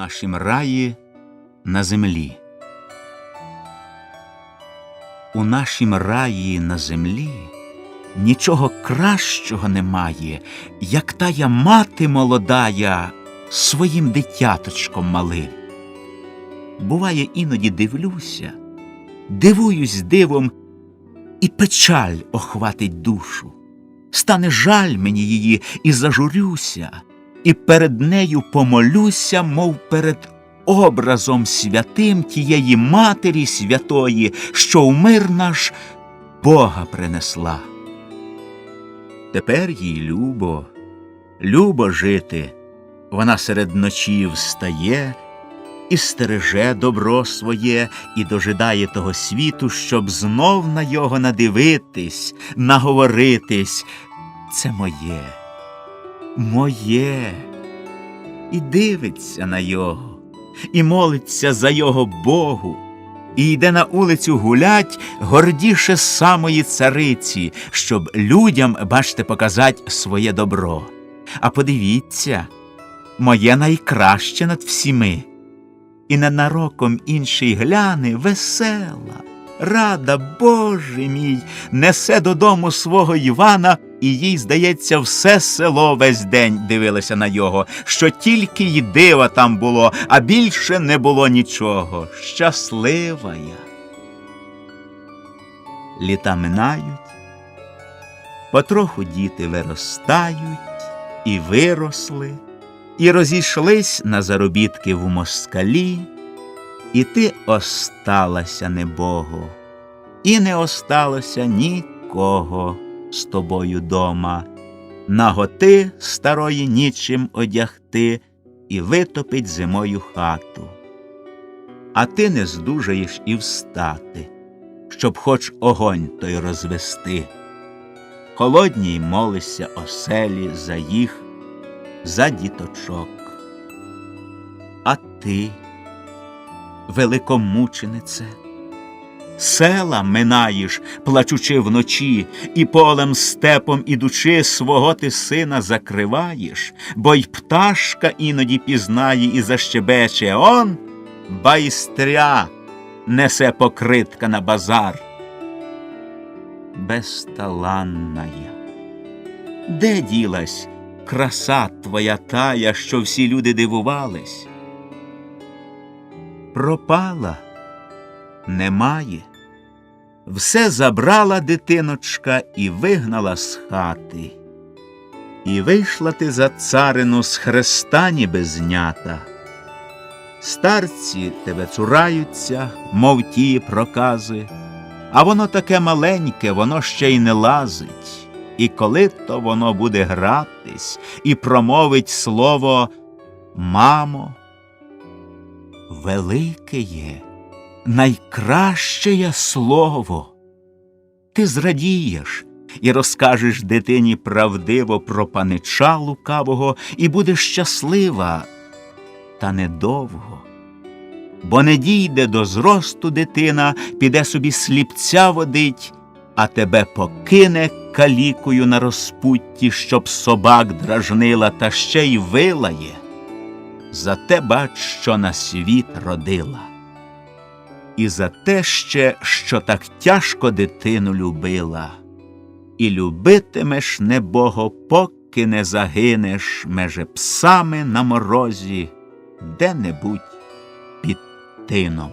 нашім раї на землі. У нашім раї на землі нічого кращого немає, як тая мати молодая своїм дитяточком малим. Буває, іноді дивлюся, дивуюсь дивом, і печаль охватить душу. Стане жаль мені її, і зажурюся, і перед нею помолюся, мов перед образом святим тієї Матері святої, що в мир наш Бога принесла. Тепер їй любо, любо жити, вона серед ночі встає і стереже добро своє, і дожидає того світу, щоб знов на його надивитись, наговоритись. Це моє, моє, і дивиться на його, і молиться за його Богу, і йде на улицю гулять гордіше самої цариці, щоб людям, бачте, показать своє добро. А подивіться, моє найкраще над всіми і ненароком інший гляне весела, рада, Боже мій, несе додому свого Івана, і їй, здається, все село весь день дивилося на його, що тільки й дива там було, а більше не було нічого. Щаслива я. Літа минають, потроху діти виростають і виросли і розійшлись на заробітки в москалі, і ти осталася небого, і не осталося нікого з тобою дома, наготи старої нічим одягти і витопить зимою хату. А ти не здужаєш і встати, щоб хоч огонь той розвести. Холодній молишся оселі за їх за діточок. А ти, великомученице, села минаєш, плачучи вночі, і полем степом ідучи, свого ти сина закриваєш, бо й пташка іноді пізнає і защебече он байстря несе покритка на базар. Безталанна я. Де ділась краса твоя тая, що всі люди дивувались? Пропала, немає. Все забрала дитиночка і вигнала з хати. І вийшла ти за царину з хреста ніби знята. Старці тебе цураються, мов ті прокази, а воно таке маленьке, воно ще й не лазить. І коли то воно буде гратись і промовить слово Мамо, велике є, найкраще слово. Ти зрадієш і розкажеш дитині правдиво про панича лукавого, і будеш щаслива, та недовго. Бо не дійде до зросту дитина, піде собі сліпця водить, а тебе покине калікою на розпутті, щоб собак дражнила, та ще й вилає. За те бач, що на світ родила. І за те ще, що так тяжко дитину любила, і любитимеш небого, поки не загинеш меже псами на морозі де-небудь під тином.